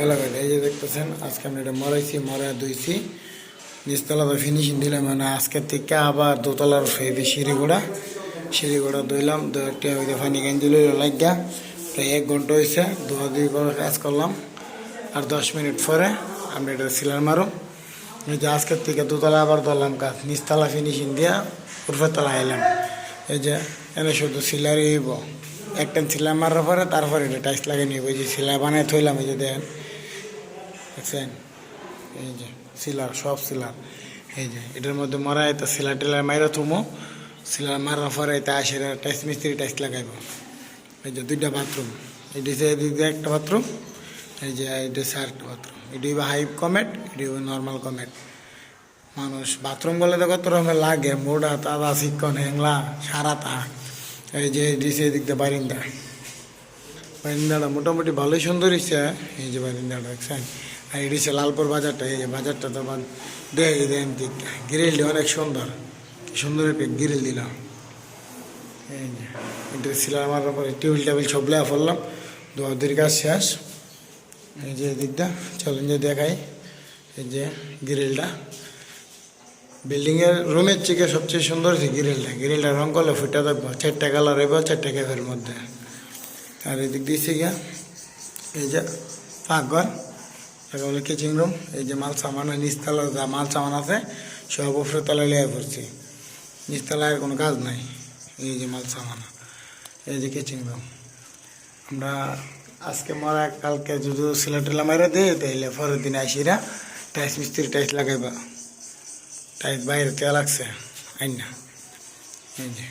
বেলা এই যে দেখতেছেন, আজকে আমি এটা মরাইছি মরা ধুইছি। নিচতলাতে ফিনিশিং দিলাম মানে আজকের থেকে আবার দোতলার ফেয়ে সিঁড়িগুড়া সিঁড়িগুড়া ধুইলাম দু একটা ওই ফানি গেঞ্জি লইল লাগিয়া প্রায় এক ঘণ্টা হয়েছে ধোয়া দুই করে কাজ করলাম। আর দশ মিনিট পরে আমি এটা সিলার মারো। যে আজকের থেকে দোতলা আবার ধরলাম কাজ, নিচতলা ফিনিশিং দিয়া উপরের তলা আইলাম। এই যে, এনে শুধু সিলারই হইব। একটা সিলাই মারার পরে তারপরে এটা টাইস লাগিয়ে নিব। যে সিলাই বানাই থইলাম, এই যে দেখেন। দেখছেন এই যে, সিলার, সব সিলার। এই যে, এটার মধ্যে মরা এটা সিলার টিলার মাইরা থুমো। সিলার মারার পরে এটা আসে টাইস মিস্ত্রি টাইস লাগাইব। এই যে, দুইটা বাথরুম এই যে এদিক একটা বাথরুম এই যে এটা একটা বাথরুম এটি হাই কমেট এটি নর্মাল কমেট মানুষ বাথরুম বলে তো কত রকমের লাগে। মোড়া তাদা শিক্ষণ হেংলা, সারাতা। এই যে দিছে এদিক দিয়ে বারিন্দা। বারিন্দাটা মোটামুটি ভালোই সুন্দর হয়েছে এই যে বারিন্দাটা, দেখছেন? আর এটি হচ্ছে লালপুর বাজারটা, এই যে বাজারটা তো দেখ দেন গ্রিলটি অনেক সুন্দর। সুন্দর একটা গ্রিল দিলাম। এই যে এটা মারার পরে টেবিল টেবিল সব লেয়া ফেললাম। দোয়াদের কাজ শেষ। এই যে দিকটা যে দেখাই। এই যে গ্রিলটা। বিল্ডিংয়ের রুমের থেকে সবচেয়ে সুন্দর হচ্ছে গ্রিলটা। গ্রিলটা রং করলে ফুটা থাকব। চারটা কালার হইব, চারটা ক্যাফের মধ্যে। আর এদিক দিয়েছি গিয়া, এই যে পাকঘর। এটা কিচিং রুম এই যে মাল সামান নিচতলা যা মাল সামান আছে, সব উপরে তলায় লিয়ে পড়ছি। নিচতলায় কোনো কাজ নাই, এই যে মাল সামান। এই যে কিচিং রুম আমরা আজকে মরা, কালকে যদি সিলেটেলা মারা দিই তাইলে পরের দিন আসিরা টাইস মিস্ত্রি টাইস লাগাইবা। টাইস বাইরে তেল লাগছে, আইন না। এই যে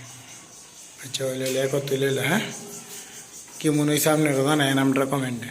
আচ্ছা ওই লইলে একত্র লইলে হ্যাঁ? কি মনে হয়েছে আপনার জানায় নামটা কমেন্টে।